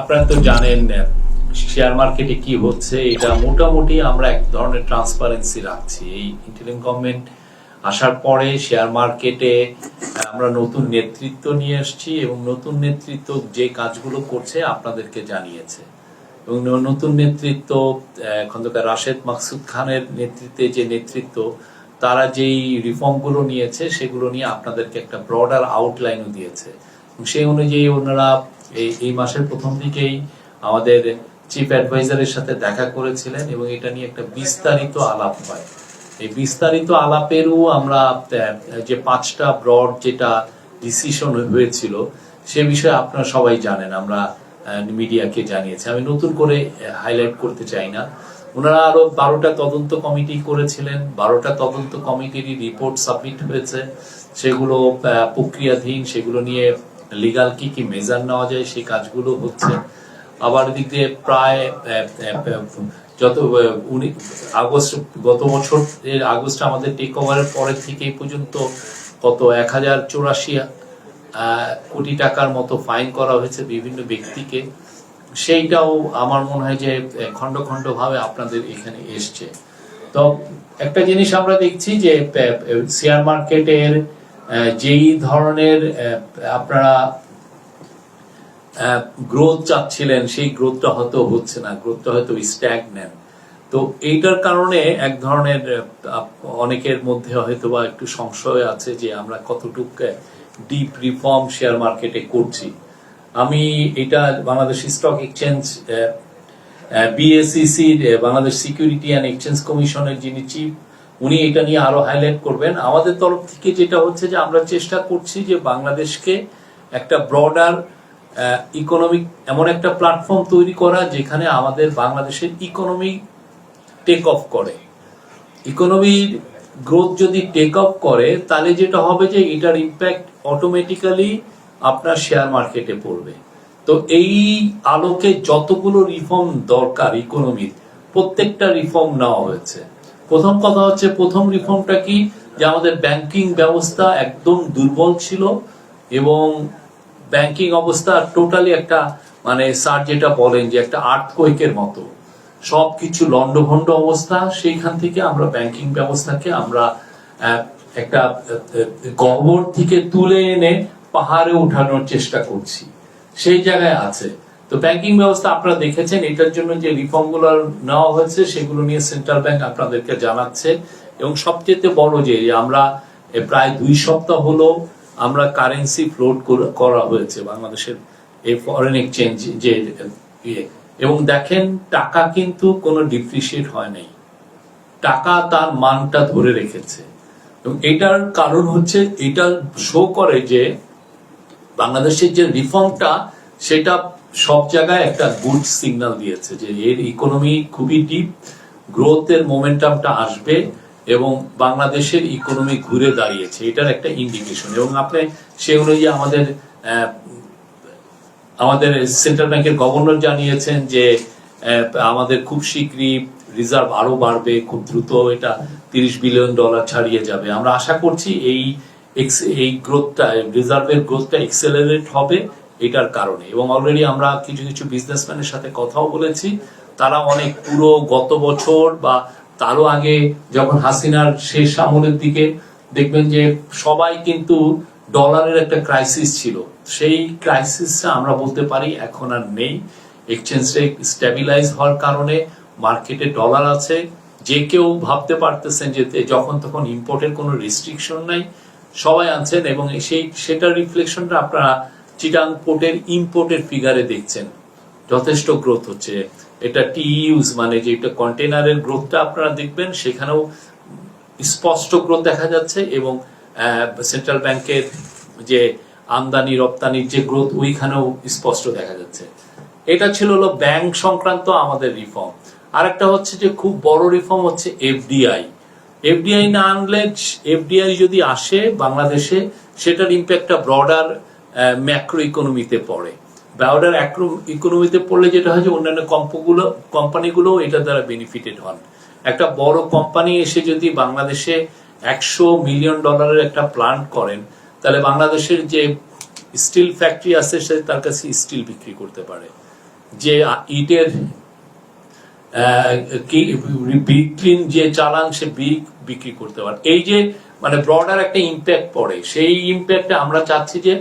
আপনারা তো জানেন শেয়ার মার্কেটে কি হচ্ছে, এটা মোটামুটি আমরা এক ধরনের ট্রান্সপারেন্সি রাখছি। এই ইন্টারিম গভর্নমেন্ট আসার পরে শেয়ার মার্কেটে আমরা নতুন নেতৃত্ব নিয়ে এসেছি এবং নতুন নেতৃত্ব যে কাজগুলো করছে আপনাদেরকে জানিয়েছে। এবং নতুন নেতৃত্ব খন্দকার রাশেদ মাকসুদ খানের নেতৃত্বে যে নেতৃত্ব, তারা যেই রিফর্মগুলো নিয়েছে, সেগুলো নিয়ে আপনাদেরকে একটা ব্রডার আউটলাইনও দিয়েছে। সেই অনুযায়ী ওনারা এই এই মাসের প্রথম দিকেই আমাদের চিফ অ্যাডভাইজারের সাথে দেখা করেছিলেন এবং এটা নিয়ে একটা বিস্তারিত আলাপ হয়। এই বিস্তারিত আলাপেরও আমরা যে পাঁচটা ব্রড যেটা ডিসিশন হয়েছিল, সে বিষয়ে আপনারা সবাই জানেন, আমরা মিডিয়াকে জানিয়েছি। আমি নতুন করে হাইলাইট করতে চাই না। ওনারা আরও বারোটা তদন্ত কমিটি করেছিলেন, বারোটা তদন্ত কমিটির রিপোর্ট সাবমিট হয়েছে। সেগুলো প্রক্রিয়াধীন, সেগুলো নিয়ে লিগাল কি কি মেজার নেওয়া যায় সেই কাজগুলো হচ্ছে। আবার এদিক দিয়ে প্রায় যত উনি আগস্ট, গত বছর, এর আগস্ট আমাদের টেক ওভারের পরের থেকে পর্যন্ত কত? এক হাজার চৌরাশি কোটি টাকার মতো ফাইন করা হয়েছে বিভিন্ন ব্যক্তিকে। সেইটাও আমার মনে হয় যে খণ্ড ভাবে আপনাদের এখানে এসছে। তো একটা জিনিস আমরা দেখছি যে শেয়ার মার্কেটের যেই ধরনের আপনারা গ্রোথ চাচ্ছিলেন, সেই গ্রোথটা হয়তো হচ্ছে না গ্রোথটা হয়তো স্ট্যাগনেন্ট তো এইটার কারণে এক ধরনের অনেকের মধ্যে হয়তো বা একটু সংশয় আছে যে আমরা কতটুকু ডিপ রিফর্ম শেয়ার মার্কেটে করছি। আমি এটা Bangladesh stock exchange BSEC Bangladesh security and exchange কমিশনের যিনি চিফ উনি এটা নিয়ে আরও হাইলাইট করবেন। আমাদের তরফ থেকে যেটা হচ্ছে যে আমরা চেষ্টা করছি যে বাংলাদেশকে একটা ব্রডার ইকোনমিক এমন একটা প্ল্যাটফর্ম তৈরি করা যেখানে আমাদের বাংলাদেশের ইকোনমি টেক অফ করে। ইকোনমির গ্রোথ যদি টেক অফ করে, তাহলে যেটা হবে যে এটার ইম্প্যাক্ট অটোমেটিক্যালি আপনার শেয়ার মার্কেটে পড়বে। তো এই আলোকে যতগুলো রিফর্ম দরকার ইকোনমির প্রত্যেকটা রিফর্ম নেওয়া হয়েছে। প্রথম কথা হচ্ছে, প্রথম রিফর্মটা কি? যে আমাদের ব্যাংকিং ব্যবস্থা একদম দুর্বল ছিল এবং ব্যাংকিং অবস্থা টোটালি একটা মানে স্যার যেটা বলেন যে একটা আর্থকোয়েকের মতো। সবকিছু লন্ডভন্ড অবস্থা। সেইখান থেকে আমরা ব্যাংকিং ব্যবস্থাকে আমরা একটা গহ্বর থেকে তুলে এনে পাহাড়ে উঠানোর চেষ্টা করছি। সেই জায়গায় আছে। তো ব্যাংকিং ব্যবস্থা আপনারা দেখেছেন, এটার জন্য যে রিফর্মগুলো নেওয়া হয়েছে, সেগুলো নিয়ে সেন্ট্রাল ব্যাংক আপনাদেরকে জানাচ্ছে। এবং সবচেয়ে বড় যে আমরা প্রায় দুই সপ্তাহ হলো আমরা কারেন্সি ফ্লোট করা হয়েছে বাংলাদেশের এই ফরেন এক্সচেঞ্জ যে ইয়ে। এবং দেখেন, টাকা কিন্তু কোনো ডিপ্রিসিয়েট হয় নাই। টাকা তার মানটা ধরে রেখেছে। এবং এটার কারণ হচ্ছে, এটা শো করে যে বাংলাদেশের যে রিফর্মটা সেটা সব জায়গায় একটা গুড সিগন্যাল দিয়েছে যে এর ইকোনমি খুবই ডিপ গ্রোথের মোমেন্টামটা আসবে এবং বাংলাদেশের ইকোনমি ঘুরে দাঁড়িয়েছে। এটার একটা ইন্ডিকেশন এবং আপনি সে অনুযায়ী আমাদের আমাদের সেন্ট্রাল ব্যাংকের গভর্নর জানিয়েছেন যে আমাদের খুব শীঘ্রই রিজার্ভ আরও বাড়বে, খুব দ্রুত এটা তিরিশ বিলিয়ন ডলার ছাড়িয়ে যাবে। আমরা আশা করছি এই এই গ্রোথটা রিজার্ভের গ্রোথটা এক্সেলারেট হবে। এটার কারণে। এবং অলরেডি আমরা কিছু কিছু বিজনেসম্যানের সাথে কথাও বলেছি। তারা অনেক পুরো গত বছর বা তারও আগে যখন হাসিনার শেষ আমলের দিকে দেখবেন যে সবাই কিন্তু ডলারের একটা ক্রাইসিস ছিল। সেই ক্রাইসিসটা আমরা বলতে পারি এখন আর নেই। এক্সচেঞ্জ রেট স্টেবিলাইজ হওয়ার কারণে মার্কেটে ডলার আছে। যে কেউ ভাবতে পারতেছেন যে যখন তখন ইম্পোর্টের কোনো রেস্ট্রিকশন নাই। সবাই আনছেন এবং সেই, সেটার রিফ্লেকশনটা আপনারা চিটাং পোর্টের ইম্পোর্টের ফিগারে দেখছেন। যথেষ্ট গ্রোথ হচ্ছে। এটা টি ইউজ মানে যে এটা কন্টেনারের গ্রোথটা আপনারা দেখবেন, সেখানেও স্পষ্ট গ্রোথ দেখা যাচ্ছে এবং সেন্ট্রাল ব্যাংকের যে আমদানি, রপ্তানির যে গ্রোথ ওইখানেও স্পষ্ট দেখা যাচ্ছে। এটা ছিল হলো ব্যাংক সংক্রান্ত আমাদের রিফর্ম আরেকটা হচ্ছে যে খুব বড় রিফর্ম হচ্ছে এফডিআই এফডিআই না আনলে এফডিআই যদি আসে বাংলাদেশে, সেটার ইম্প্যাক্টটা ব্রডার ম্যাক্রো ইকোনমিতে পড়ে। ব্রডার ইকোনমিতে পড়লে যেটা হয় যে, অন্যান্য কম্পগুলো, কোম্পানিগুলো এটা দ্বারা বেনিফিটেড হন। একটা বড় কোম্পানি এসে যদি বাংলাদেশে একশো মিলিয়ন ডলারের একটা প্লান্ট করেন, তাহলে বাংলাদেশের যে স্টিল ফ্যাক্টরি আছে, সে তার কাছে স্টিল বিক্রি করতে পারে। যে ইটের বিক্রিন যে চালান, সে বিক বিক্রি করতে পারে। এই যে মানে ব্রডার একটা ইম্প্যাক্ট পড়ে, সেই ইম্প্যাক্টে আমরা চাচ্ছি যে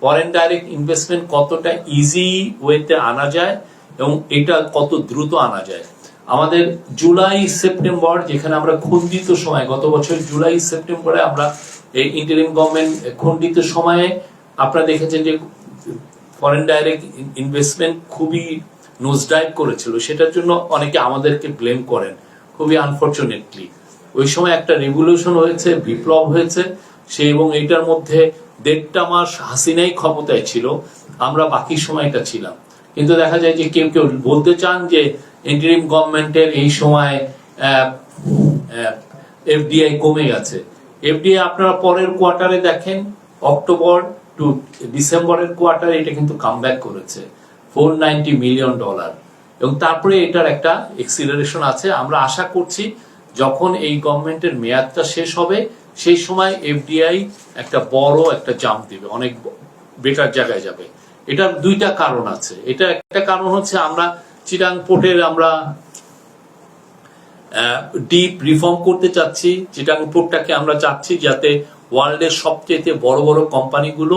ফরেন ডাইরেক্ট ইনভেস্টমেন্ট কতটা ইজি ওয়েতে আনা যায় এবং এটা কত দ্রুত আনা যায়। আমাদের জুলাই সেপ্টেম্বর যেখানে আমরা খন্ডিত সময়, গত বছর জুলাই সেপ্টেম্বরে আমরা এই ইন্টারিম গভর্নমেন্ট খন্ডিত সময়ে আপনারা দেখেছেন যে ফরেন ডাইরেক্ট ইনভেস্টমেন্ট খুবই নোজ ডাইভ করেছিল। সেটার জন্য অনেকে আমাদেরকে ব্লেম করেন, খুবই আনফর্চুনেটলি ওই সময় একটা রেভলিউশন হয়েছে, বিপ্লব হয়েছে, সে এবং এটার মধ্যে দেড়টা মাস হাসিনাই ক্ষমতায় ছিল, আমরা বাকি সময়টা ছিলাম। কিন্তু দেখা যায় যে কেউ কেউ বলতে চান যে ইন্টারিম গভর্নমেন্টের এই সময় এফডিআই কমে গেছে। এফডিআই আপনারা পরের কোয়ার্টারে দেখেন অক্টোবর টু ডিসেম্বরের কোয়ার্টারে এটা কিন্তু কামব্যাক করেছে ফোর নাইনটি মিলিয়ন ডলার এবং তারপরে এটার একটা এক্সিলারেশন আছে। আমরা আশা করছি যখন এই গভর্নমেন্টের মেয়াদটা শেষ হবে সেই সময় এফডিআই একটা বড় একটা জাম্প দিবে, অনেক বেটার জায়গায় যাবে। এটার দুইটা কারণ আছে। এটা একটা কারণ হচ্ছে আমরা চিরাং পোর্টের আমরা ডিপ রিফর্ম করতে চাচ্ছি, চিটাং পোর্টটাকে আমরা চাচ্ছি যাতে ওয়ার্ল্ডের সবচেয়ে বড় বড় কোম্পানিগুলো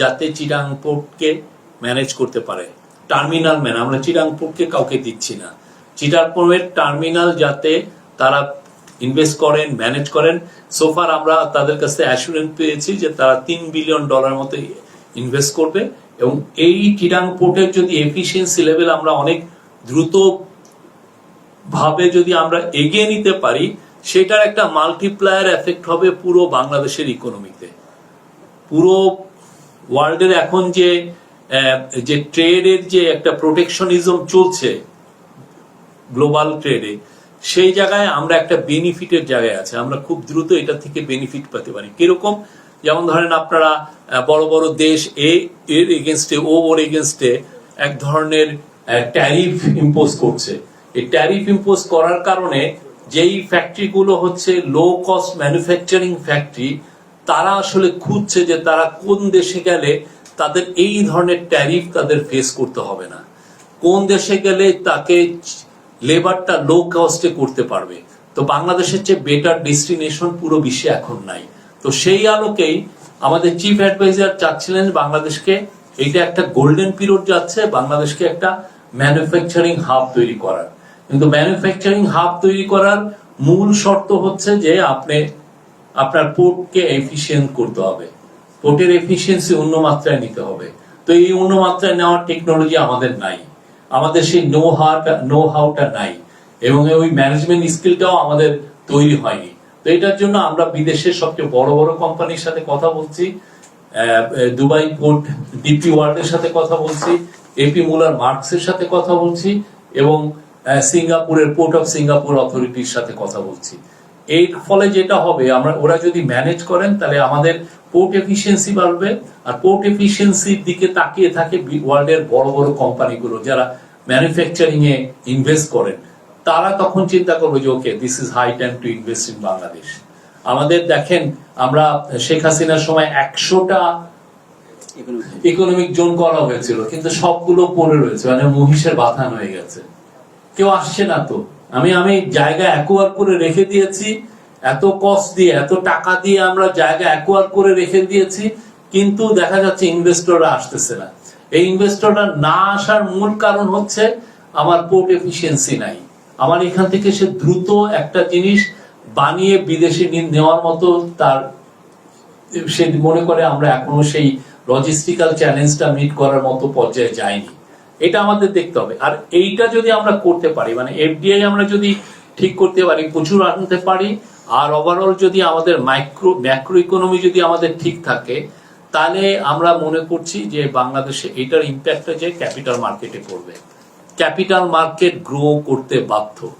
যাতে চিটাং পোর্টকে ম্যানেজ করতে পারে। টার্মিনাল ম্যান, আমরা চিটাং পোর্টকে কাউকে দিচ্ছি না। চিটাংপোর্টের টার্মিনাল যাতে তারা ইনভেস্ট করেন, ম্যানেজ করেন। সোফার আমরা তাদের কাছে অ্যাসুরেন্স পেয়েছি যে তারা তিন বিলিয়ন ডলার মতো ইনভেস্ট করবে। এবং এই চিটাং পোর্টের যদি এফিসিয়েন্সি লেভেল আমরা অনেক দ্রুত ভাবে যদি আমরা এগিয়ে নিতে পারি, সেটার একটা মাল্টিপ্লায়ার এফেক্ট হবে পুরো বাংলাদেশের ইকোনমিতে পুরো ওয়ার্ল্ডের এখন যে যে ট্রেডের যে একটা প্রোটেকশনিজম চলছে গ্লোবাল ট্রেডে সেই জায়গায় আমরা একটা বেনিফিটের জায়গায় আছে। আমরা খুব দ্রুত এটা থেকে বেনিফিট পেতে পারি। কীরকম? যেমন ধরেন আপনারা বড় বড় দেশ এ এর এগেনস্টে ও ওর এগেনস্টে এক ধরনের ট্যারিফ ইম্পোজ করছে। এই ট্যারিফ ইম্পোজ করার কারণে যেই ফ্যাক্টরিগুলো হচ্ছে লো কস্ট ম্যানুফ্যাকচারিং ফ্যাক্টরি তারা আসলে খুঁজছে যে তারা কোন দেশে গেলে তাদের এই ধরনের ট্যারিফ তাদের ফেস করতে হবে না। কোন দেশে গেলে তাকে লেবারটা লো কস্টে করতে পারবে। তো বাংলাদেশের চেয়ে বেটার ডেস্টিনেশন পুরো বিশ্বে এখন নাই। তো সেই আলোকেই আমাদের চিফ অ্যাডভাইজার চাচ্ছিলেন বাংলাদেশকে, এইটা একটা গোল্ডেন পিরিয়ড যাচ্ছে, বাংলাদেশকে একটা ম্যানুফ্যাকচারিং হাব তৈরি করার। কিন্তু ম্যানুফ্যাকচারিং হাব তৈরি করার মূল শর্ত হচ্ছে যে আপনি, আপনার পোর্টকে এফিসিয়েন্ট করতে হবে। পোর্টের এফিসিয়েন্সি অন্য মাত্রায় নিতে হবে। তো এই অন্য মাত্রায় নেওয়ার টেকনোলজি আমাদের নাই। আমাদের সেই নো হাটা নো হাউটা নাই এবং ওই ম্যানেজমেন্ট স্কিলটাও আমাদের তৈরি হয়নি। তো এটার জন্য আমরা বিদেশের সবচেয়ে বড় বড় কোম্পানির সাথে কথা বলছি দুবাই পোর্ট ডিপি ওয়ার্ল্ডের সাথে কথা বলছি এপি মুলার মার্কসের সাথে কথা বলছি এবং সিঙ্গাপুরের পোর্ট অফ সিঙ্গাপুর অথরিটির সাথে কথা বলছি। এর ফলে যেটা হবে, আমরা, ওরা যদি ম্যানেজ করেন, তাহলে আমাদের পোর্ট এফিসিয়েন্সি বাড়বে আর পোর্ট এফিসিয়েন্সির দিকে তাকিয়ে থাকে ওয়ার্ল্ডের বড় বড় কোম্পানিগুলো যারা ম্যানুফ্যাকচারিং এ ইনভেস্ট করেন। তারা তখন চিন্তা করবে যে okay this is high time to invest in Bangladesh আমাদের দেখেন, আমরা শেখ হাসিনার সময় একশোটা ইকোনমিক জোন করা হয়েছিল, কিন্তু সবগুলো পড়ে রয়েছে মানে মহিষের বাথান হয়ে গেছে। কেউ আসছে না তো। আমি আমি জায়গা অ্যাকোয়ার করে রেখে দিয়েছি এত কস্ট দিয়ে, এত টাকা দিয়ে আমরা জায়গা অ্যাকোয়ার করে রেখে দিয়েছি, কিন্তু দেখা যাচ্ছে ইনভেস্টররা আসতেছে না। এই ইনভেস্টররা না আসার মূল কারণ হচ্ছে আমার পোর্ট এফিসিয়েন্সি নাই। আমার এখান থেকে সে দ্রুত একটা জিনিস বানিয়ে বিদেশে নেওয়ার মতো তার, সে মনে করে আমরা এখনও সেই লজিস্টিক্যাল চ্যালেঞ্জটা মিট করার মতো পর্যায়ে যাইনি। এটা আমাদের দেখতে হবে। আর এইটা যদি আমরা করতে পারি মানে এফডিআই আমরা যদি ঠিক করতে পারি, প্রচুর আনতে পারি আর ওভারঅল যদি আমাদের মাইক্রো ম্যাক্রো ইকোনমি যদি আমাদের ঠিক থাকে, তাহলে আমরা মনে করছি যে বাংলাদেশে এটার ইম্প্যাক্টটা যে ক্যাপিটাল মার্কেটে পড়বে। ক্যাপিটাল মার্কেট গ্রো করতে বাধ্য।